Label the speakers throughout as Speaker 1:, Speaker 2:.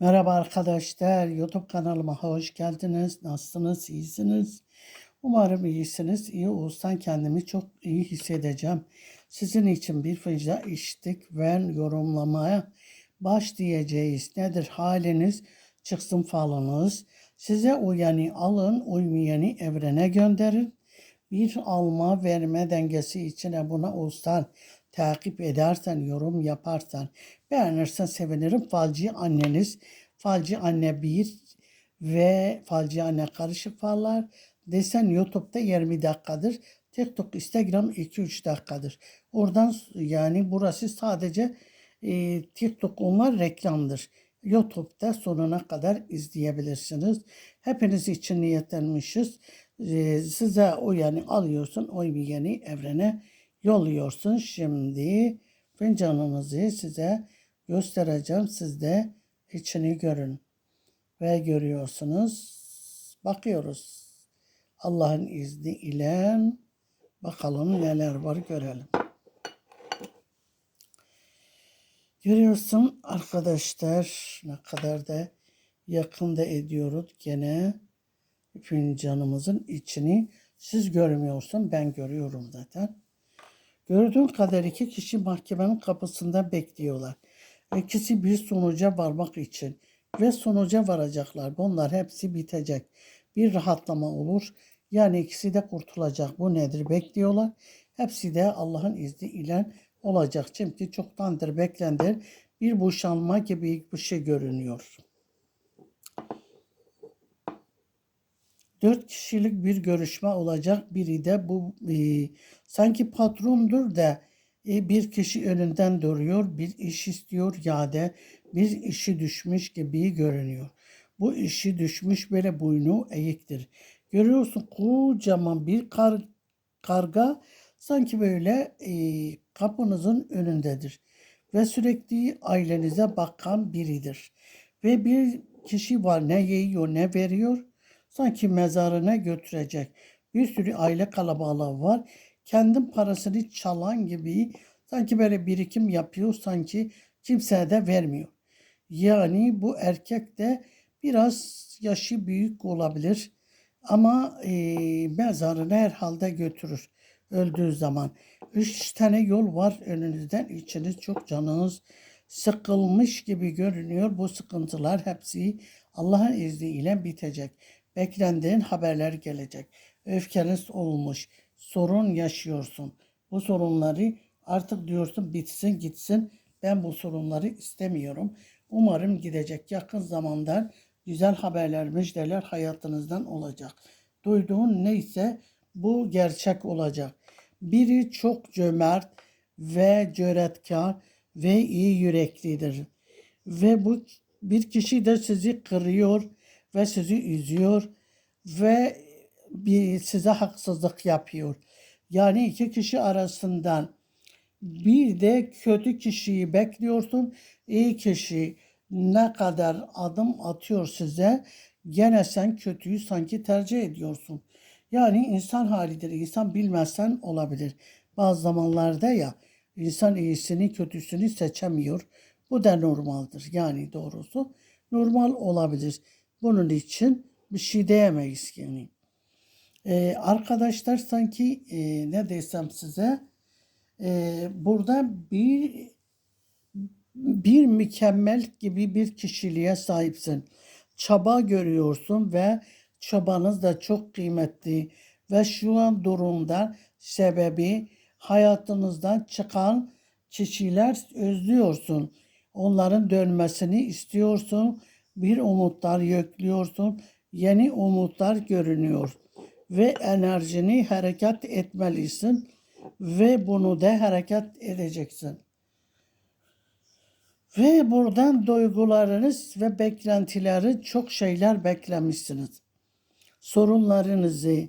Speaker 1: Merhaba arkadaşlar, YouTube kanalıma hoş geldiniz. Nasılsınız, iyisiniz? Umarım iyisiniz. İyi olsan kendimi çok iyi hissedeceğim. Sizin için bir fıcra içtik ve yorumlamaya başlayacağız. Nedir haliniz? Çıksın falınız. Size uyanı alın, uymayanı evrene gönderin. Bir alma verme dengesi içine buna olsan, takip edersen, yorum yaparsan, beğenirsen sevinirim. Falcı anneniz, falcı anne bir ve falcı anne karışık fallar desen YouTube'da 20 dakikadır. TikTok, Instagram 2-3 dakikadır. Oradan yani burası sadece e, TikTok onlar reklamdır. YouTube'da sonuna kadar izleyebilirsiniz. Hepiniz için niyetlenmişiz. E, size o yani alıyorsun, o yani evrene yolluyorsun. Şimdi fincanınızı size göstereceğim. Siz de içini görün. Ve görüyorsunuz. Bakıyoruz. Allah'ın izni ile bakalım neler var görelim. Görüyorsun arkadaşlar ne kadar da yakında ediyoruz gene fincanımızın içini. Siz görmüyorsun ben görüyorum zaten. Gördüğün kadar iki kişi mahkemenin kapısında bekliyorlar. İkisi bir sonuca varmak için ve sonuca varacaklar. Bunlar hepsi bitecek. Bir rahatlama olur. Yani ikisi de kurtulacak. Bu nedir? Bekliyorlar. Hepsi de Allah'ın izni ile olacak. Çünkü çoktandır beklendir. Bir boşanma gibi bir şey görünüyor. Dört kişilik bir görüşme olacak. Biri de bu e, sanki patrondur da e, bir kişi önünden duruyor, bir iş istiyor ya da bir işi düşmüş gibi görünüyor. Bu işi düşmüş böyle boynu eğiktir. Görüyorsun kocaman bir kar, karga sanki böyle e, kapınızın önündedir. Ve sürekli ailenize bakan biridir. Ve bir kişi var ne yiyor ne veriyor sanki mezarına götürecek. Bir sürü aile kalabalığı var. Kendin parasını çalan gibi sanki böyle birikim yapıyor sanki kimseye de vermiyor. Yani bu erkek de biraz yaşı büyük olabilir ama e, mezarına herhalde götürür öldüğü zaman. Üç tane yol var önünüzden içiniz çok canınız sıkılmış gibi görünüyor. Bu sıkıntılar hepsi Allah'ın izniyle bitecek. Beklendiğin haberler gelecek. Öfkeniz olmuş. Sorun yaşıyorsun. Bu sorunları artık diyorsun bitsin gitsin. Ben bu sorunları istemiyorum. Umarım gidecek yakın zamanda güzel haberler, müjdeler hayatınızdan olacak. Duyduğun neyse bu gerçek olacak. Biri çok cömert ve cöretkar ve iyi yüreklidir. Ve bu bir kişi de sizi kırıyor ve sizi üzüyor ve bir size haksızlık yapıyor. Yani iki kişi arasından bir de kötü kişiyi bekliyorsun. İyi kişi ne kadar adım atıyor size gene sen kötüyü sanki tercih ediyorsun. Yani insan halidir. İnsan bilmezsen olabilir. Bazı zamanlarda ya insan iyisini kötüsünü seçemiyor. Bu da normaldir. Yani doğrusu normal olabilir. Bunun için bir şey diyemeyiz yani. Ee, arkadaşlar sanki e, ne desem size e, burada bir bir mükemmel gibi bir kişiliğe sahipsin. Çaba görüyorsun ve çabanız da çok kıymetli ve şu an durumda sebebi hayatınızdan çıkan kişiler özlüyorsun. Onların dönmesini istiyorsun. Bir umutlar yüklüyorsun. Yeni umutlar görünüyor ve enerjini hareket etmelisin ve bunu da hareket edeceksin. Ve buradan duygularınız ve beklentileri çok şeyler beklemişsiniz. Sorunlarınızı,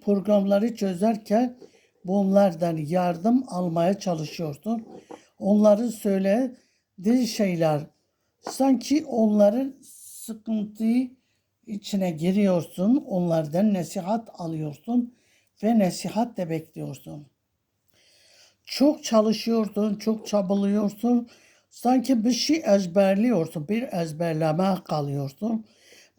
Speaker 1: programları çözerken bunlardan yardım almaya çalışıyorsun. Onların söylediği şeyler sanki onların sıkıntıyı içine giriyorsun, onlardan nasihat alıyorsun ve nasihat de bekliyorsun. Çok çalışıyorsun, çok çabalıyorsun. Sanki bir şey ezberliyorsun, bir ezberleme kalıyorsun.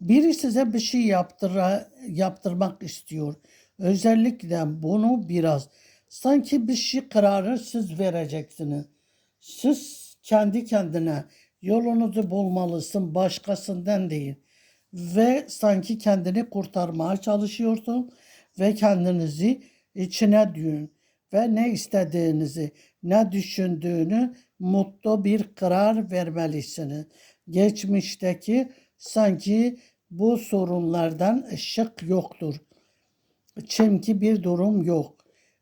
Speaker 1: Biri size bir şey yaptıra, yaptırmak istiyor. Özellikle bunu biraz sanki bir şey kararı siz vereceksiniz. Siz kendi kendine yolunuzu bulmalısın başkasından değil. Ve sanki kendini kurtarmaya çalışıyorsun ve kendinizi içine düğün ve ne istediğinizi, ne düşündüğünü mutlu bir karar vermelisiniz. Geçmişteki sanki bu sorunlardan ışık yoktur. Çünkü bir durum yok.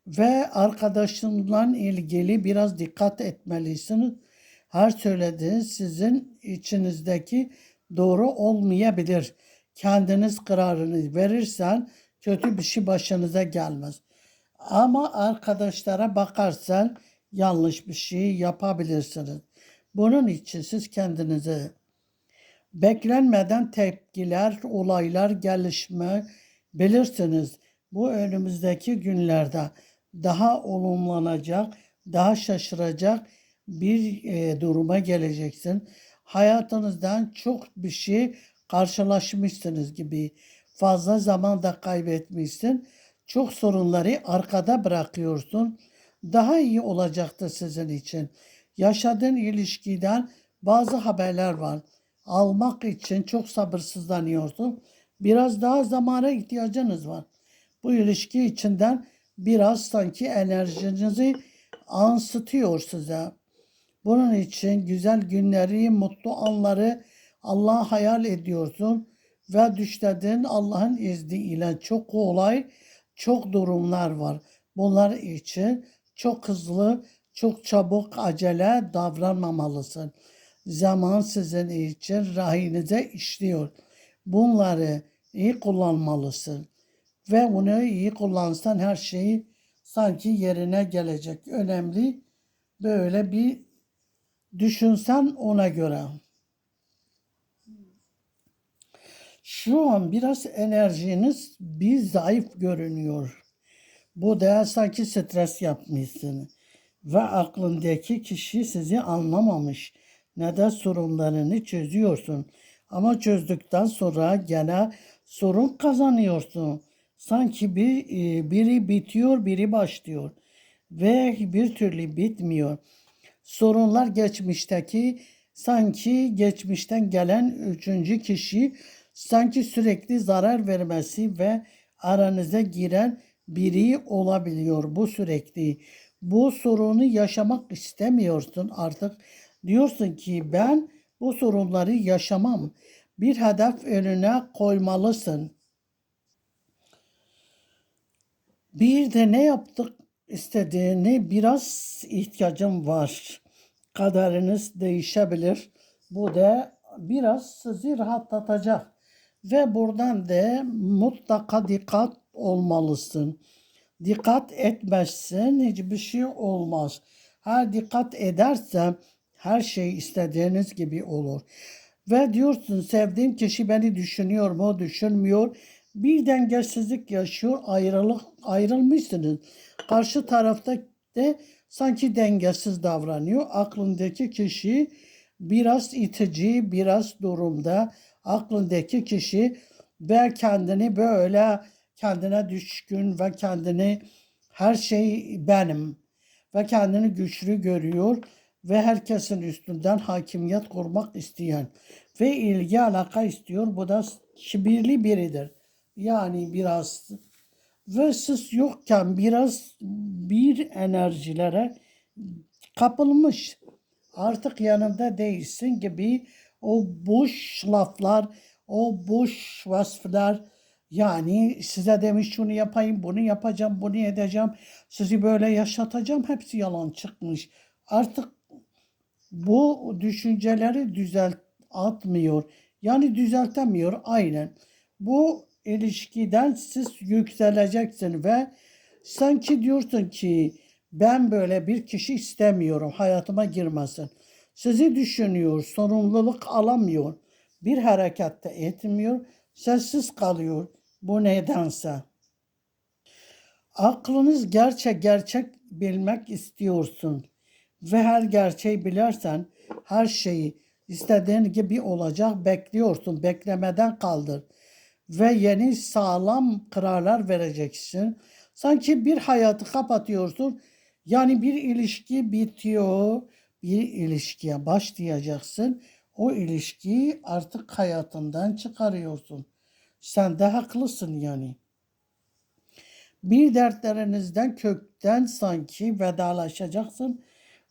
Speaker 1: Ve arkadaşınla ilgili biraz dikkat etmelisiniz. Her söylediğiniz sizin içinizdeki doğru olmayabilir. Kendiniz kararını verirsen kötü bir şey başınıza gelmez. Ama arkadaşlara bakarsan yanlış bir şey yapabilirsiniz. Bunun için siz kendinize beklenmeden tepkiler, olaylar, gelişme bilirsiniz. Bu önümüzdeki günlerde daha olumlanacak, daha şaşıracak bir e, duruma geleceksin. Hayatınızdan çok bir şey karşılaşmışsınız gibi. Fazla zaman da kaybetmişsin. Çok sorunları arkada bırakıyorsun. Daha iyi olacaktır sizin için. Yaşadığın ilişkiden bazı haberler var. Almak için çok sabırsızlanıyorsun. Biraz daha zamana ihtiyacınız var. Bu ilişki içinden biraz sanki enerjinizi ansıtıyor size. Bunun için güzel günleri, mutlu anları Allah hayal ediyorsun ve düşlediğin Allah'ın izniyle çok kolay, çok durumlar var. Bunlar için çok hızlı, çok çabuk acele davranmamalısın. Zaman sizin için rahinize işliyor. Bunları iyi kullanmalısın. Ve bunu iyi kullansan her şey sanki yerine gelecek. Önemli böyle bir düşünsen ona göre. Şu an biraz enerjiniz bir zayıf görünüyor. Bu da sanki stres yapmışsın. Ve aklındaki kişi sizi anlamamış. Ne de sorunlarını çözüyorsun. Ama çözdükten sonra gene sorun kazanıyorsun. Sanki bir e, biri bitiyor, biri başlıyor ve bir türlü bitmiyor. Sorunlar geçmişteki sanki geçmişten gelen üçüncü kişi sanki sürekli zarar vermesi ve aranıza giren biri olabiliyor bu sürekli. Bu sorunu yaşamak istemiyorsun artık. Diyorsun ki ben bu sorunları yaşamam. Bir hedef önüne koymalısın. Bir de ne yaptık istediğini biraz ihtiyacım var. Kaderiniz değişebilir. Bu da biraz sizi rahatlatacak. Ve buradan da mutlaka dikkat olmalısın. Dikkat etmezsen hiçbir şey olmaz. Her dikkat edersen her şey istediğiniz gibi olur. Ve diyorsun sevdiğim kişi beni düşünüyor mu, düşünmüyor. Bir dengesizlik yaşıyor, ayrılık ayrılmışsınız. Karşı tarafta de sanki dengesiz davranıyor. Aklındaki kişi biraz itici, biraz durumda. Aklındaki kişi ve kendini böyle kendine düşkün ve kendini her şey benim ve kendini güçlü görüyor ve herkesin üstünden hakimiyet kurmak isteyen ve ilgi alaka istiyor. Bu da kibirli biridir. Yani biraz ve yokken biraz bir enerjilere kapılmış. Artık yanında değilsin gibi o boş laflar, o boş vasflar yani size demiş şunu yapayım, bunu yapacağım, bunu edeceğim, sizi böyle yaşatacağım hepsi yalan çıkmış. Artık bu düşünceleri düzelt atmıyor. Yani düzeltemiyor aynen. Bu ilişkiden siz yükseleceksin ve sanki diyorsun ki ben böyle bir kişi istemiyorum hayatıma girmesin. Sizi düşünüyor, sorumluluk alamıyor. Bir harekette etmiyor, sessiz kalıyor. Bu nedense. Aklınız gerçek gerçek bilmek istiyorsun ve her gerçeği bilersen Her şeyi istediğin gibi olacak bekliyorsun. Beklemeden kaldır. Ve yeni sağlam kararlar vereceksin. Sanki bir hayatı kapatıyorsun. Yani bir ilişki bitiyor. Bir ilişkiye başlayacaksın. O ilişkiyi artık hayatından çıkarıyorsun. Sen de haklısın yani. Bir dertlerinizden kökten sanki vedalaşacaksın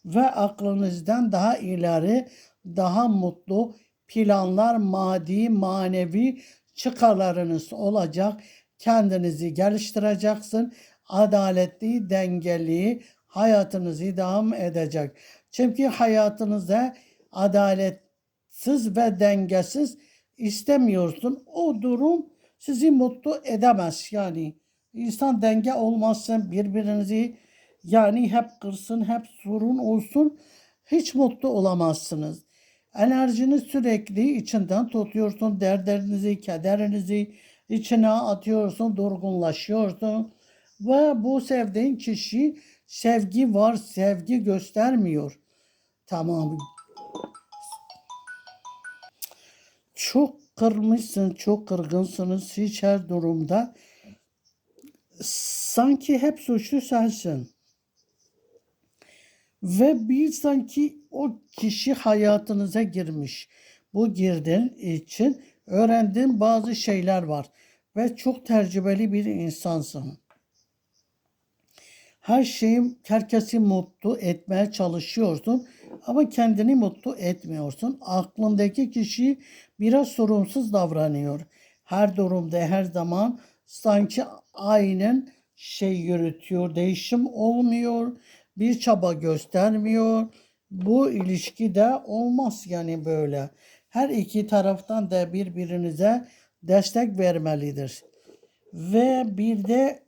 Speaker 1: ve aklınızdan daha ileri, daha mutlu planlar, maddi, manevi çıkarlarınız olacak. Kendinizi geliştireceksin. Adaletli, dengeli hayatınızı devam edecek. Çünkü hayatınıza adaletsiz ve dengesiz istemiyorsun. O durum sizi mutlu edemez. Yani insan denge olmazsa birbirinizi yani hep kırsın, hep sorun olsun hiç mutlu olamazsınız. Enerjini sürekli içinden tutuyorsun. Dertlerinizi, kederinizi içine atıyorsun, durgunlaşıyorsun. Ve bu sevdiğin kişi sevgi var, sevgi göstermiyor. Tamam. Çok kırmışsın, çok kırgınsınız hiç her durumda. Sanki hep suçlu sensin. Ve bir sanki o kişi hayatınıza girmiş. Bu girdin için öğrendiğin bazı şeyler var. Ve çok tecrübeli bir insansın. Her şeyi herkesi mutlu etmeye çalışıyorsun ama kendini mutlu etmiyorsun. Aklındaki kişi biraz sorumsuz davranıyor. Her durumda her zaman sanki aynen şey yürütüyor. Değişim olmuyor. Bir çaba göstermiyor. Bu ilişkide olmaz yani böyle. Her iki taraftan da birbirinize destek vermelidir. Ve bir de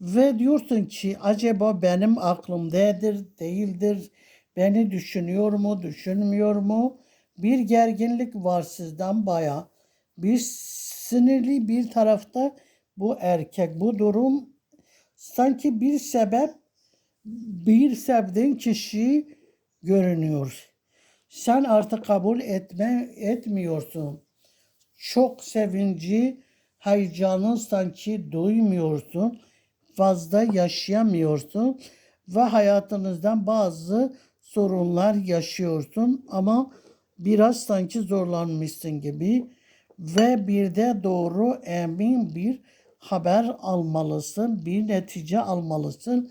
Speaker 1: ve diyorsun ki acaba benim aklımdadır, değildir, beni düşünüyor mu, düşünmüyor mu? Bir gerginlik var sizden baya. Bir sinirli bir tarafta bu erkek, bu durum sanki bir sebep, bir sevdiğin kişi görünüyor. Sen artık kabul etme, etmiyorsun. Çok sevinci, heyecanı sanki duymuyorsun fazla yaşayamıyorsun ve hayatınızdan bazı sorunlar yaşıyorsun ama biraz sanki zorlanmışsın gibi ve bir de doğru emin bir haber almalısın, bir netice almalısın.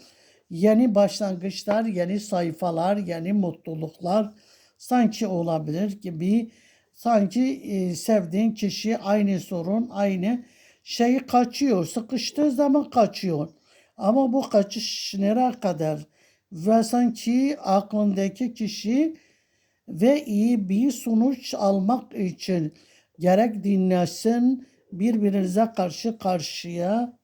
Speaker 1: Yeni başlangıçlar, yeni sayfalar, yeni mutluluklar sanki olabilir gibi sanki e, sevdiğin kişi aynı sorun, aynı şey kaçıyor. Sıkıştığı zaman kaçıyor. Ama bu kaçış nereye kadar? Ve sanki aklındaki kişi ve iyi bir sonuç almak için gerek dinlesin, birbirinize karşı karşıya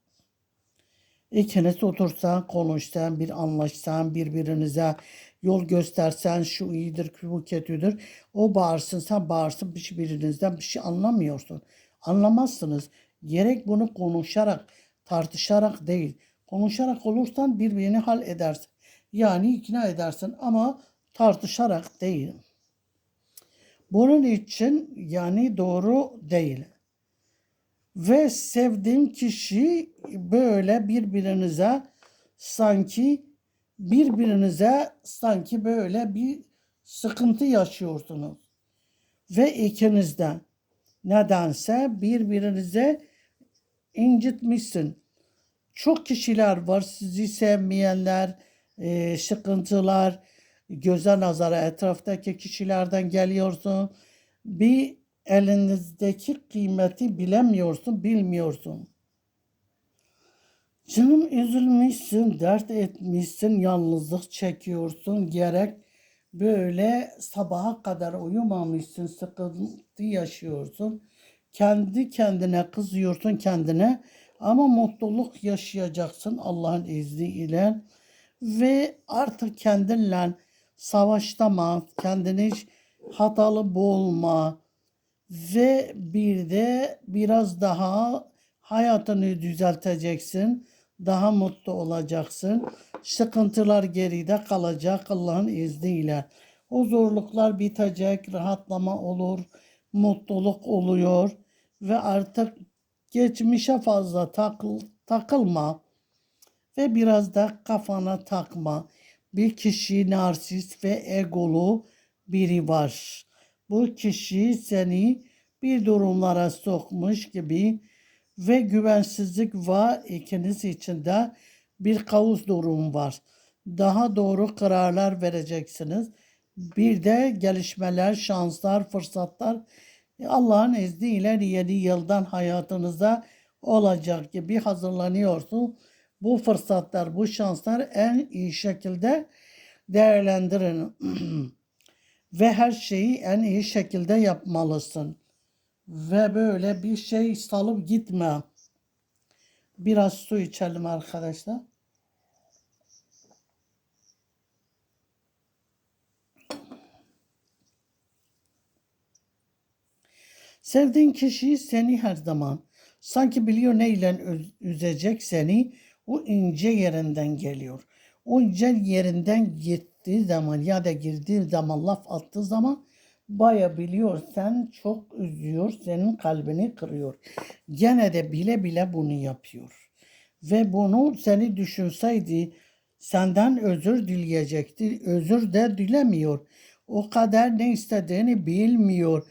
Speaker 1: ikiniz otursan, konuşsan, bir anlaşsan, birbirinize yol göstersen şu iyidir, bu kötüdür. O bağırsın, sen bağırsın, birbirinizden bir şey anlamıyorsun. Anlamazsınız. Gerek bunu konuşarak, tartışarak değil. Konuşarak olursan birbirini hal edersin. Yani ikna edersin ama tartışarak değil. Bunun için yani doğru değil. Ve sevdiğin kişi böyle birbirinize sanki birbirinize sanki böyle bir sıkıntı yaşıyorsunuz. Ve ikiniz de nedense birbirinize incitmişsin. Çok kişiler var sizi sevmeyenler, e, sıkıntılar, göze nazara etraftaki kişilerden geliyorsun. Bir elinizdeki kıymeti bilemiyorsun, bilmiyorsun. Canım üzülmüşsün, dert etmişsin, yalnızlık çekiyorsun. Gerek böyle sabaha kadar uyumamışsın, sıkıntı yaşıyorsun. Kendi kendine kızıyorsun kendine ama mutluluk yaşayacaksın Allah'ın izniyle ve artık kendinle savaşlama, kendini hatalı bulma ve bir de biraz daha hayatını düzelteceksin. Daha mutlu olacaksın. Sıkıntılar geride kalacak Allah'ın izniyle. O zorluklar bitecek, rahatlama olur, mutluluk oluyor ve artık geçmişe fazla takıl, takılma ve biraz da kafana takma. Bir kişi narsist ve egolu biri var. Bu kişi seni bir durumlara sokmuş gibi ve güvensizlik var ikiniz içinde bir kaos durum var. Daha doğru kararlar vereceksiniz. Bir de gelişmeler, şanslar, fırsatlar Allah'ın izniyle yeni yıldan hayatınızda olacak gibi hazırlanıyorsun. Bu fırsatlar, bu şanslar en iyi şekilde değerlendirin. Ve her şeyi en iyi şekilde yapmalısın. Ve böyle bir şey salıp gitme. Biraz su içelim arkadaşlar. Sevdiğin kişi seni her zaman sanki biliyor neyle üz- üzecek seni o ince yerinden geliyor. O ince yerinden gittiği zaman ya da girdiği zaman laf attığı zaman baya biliyor sen çok üzüyor senin kalbini kırıyor. Gene de bile bile bunu yapıyor. Ve bunu seni düşünseydi senden özür dileyecekti. Özür de dilemiyor. O kadar ne istediğini bilmiyor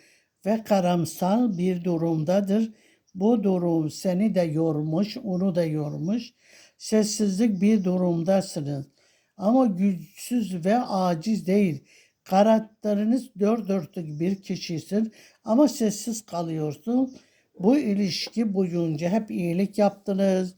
Speaker 1: ve karamsal bir durumdadır. Bu durum seni de yormuş, onu da yormuş. Sessizlik bir durumdasınız. Ama güçsüz ve aciz değil. Karakteriniz dört dörtlük bir kişisin ama sessiz kalıyorsun. Bu ilişki boyunca hep iyilik yaptınız,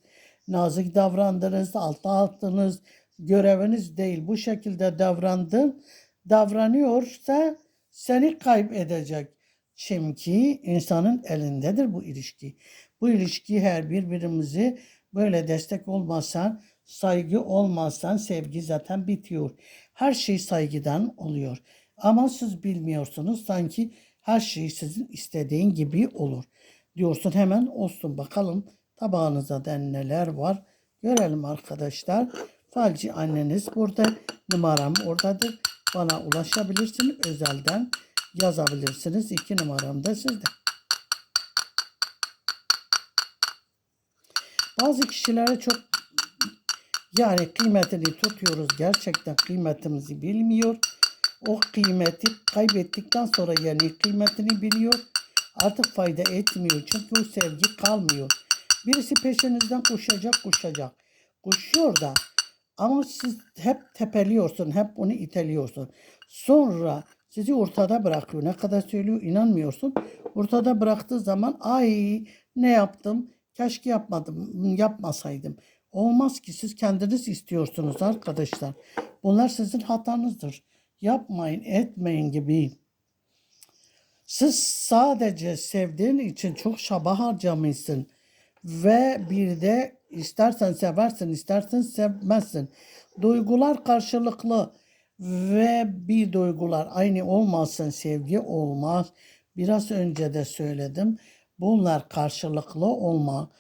Speaker 1: nazik davrandınız, alta attınız. Göreviniz değil bu şekilde davrandın. Davranıyorsa seni kaybedecek. Çünkü insanın elindedir bu ilişki. Bu ilişki her birbirimizi böyle destek olmazsan, saygı olmazsan sevgi zaten bitiyor. Her şey saygıdan oluyor. Ama siz bilmiyorsunuz sanki her şey sizin istediğin gibi olur. Diyorsun hemen olsun bakalım tabağınıza da neler var. Görelim arkadaşlar. Falci anneniz burada. Numaram oradadır. Bana ulaşabilirsiniz özelden yazabilirsiniz. İki numaram da sizde. Bazı kişilere çok yani kıymetini tutuyoruz. Gerçekten kıymetimizi bilmiyor. O kıymeti kaybettikten sonra yani kıymetini biliyor. Artık fayda etmiyor. Çünkü o sevgi kalmıyor. Birisi peşinizden koşacak koşacak. Koşuyor da ama siz hep tepeliyorsun, hep onu iteliyorsun. Sonra sizi ortada bırakıyor. Ne kadar söylüyor inanmıyorsun. Ortada bıraktığı zaman ay ne yaptım? Keşke yapmadım, yapmasaydım. Olmaz ki siz kendiniz istiyorsunuz arkadaşlar. Bunlar sizin hatanızdır. Yapmayın, etmeyin gibi. Siz sadece sevdiğin için çok çaba harcamışsın. Ve bir de istersen seversin, istersen sevmezsin. Duygular karşılıklı ve bir duygular aynı olmazsa sevgi olmaz. Biraz önce de söyledim. Bunlar karşılıklı olma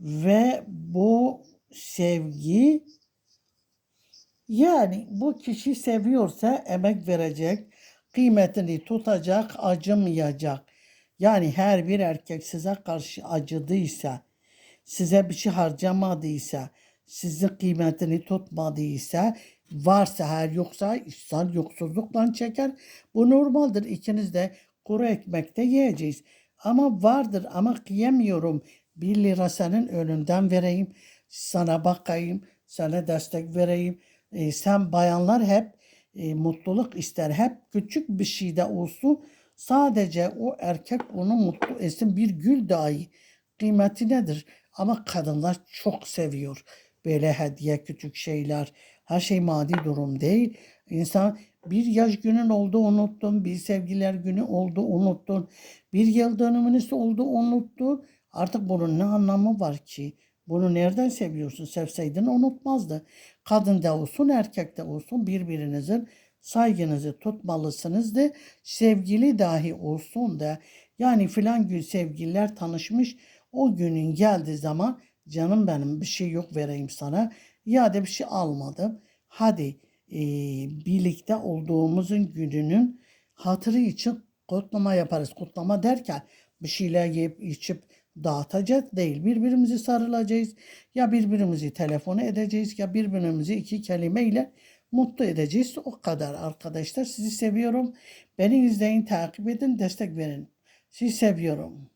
Speaker 1: ve bu sevgi yani bu kişi seviyorsa emek verecek, kıymetini tutacak, acımayacak. Yani her bir erkek size karşı acıdıysa, size bir şey harcamadıysa, sizin kıymetini tutmadıysa, varsa her yoksa insan yoksullukla çeker. Bu normaldir. İkiniz de kuru ekmekte yiyeceğiz. Ama vardır ama kıyamıyorum. Bir lira senin önünden vereyim. Sana bakayım. Sana destek vereyim. E, sen bayanlar hep e, mutluluk ister. Hep küçük bir şeyde olsun. Sadece o erkek onu mutlu etsin. Bir gül dahi kıymeti nedir? Ama kadınlar çok seviyor. Böyle hediye küçük şeyler. Her şey maddi durum değil. İnsan bir yaş günün oldu unuttun. Bir sevgiler günü oldu unuttun. Bir yıl dönümünüz oldu unuttun. Artık bunun ne anlamı var ki? Bunu nereden seviyorsun? Sevseydin unutmazdı. Kadın da olsun erkek de olsun birbirinizin saygınızı tutmalısınız da sevgili dahi olsun da yani filan gün sevgililer tanışmış o günün geldiği zaman canım benim bir şey yok vereyim sana ya da bir şey almadım. Hadi e, birlikte olduğumuzun gününün hatırı için kutlama yaparız. Kutlama derken bir şeyler yiyip içip dağıtacağız değil. Birbirimizi sarılacağız. Ya birbirimizi telefonu edeceğiz ya birbirimizi iki kelimeyle mutlu edeceğiz. O kadar arkadaşlar. Sizi seviyorum. Beni izleyin, takip edin, destek verin. Sizi seviyorum.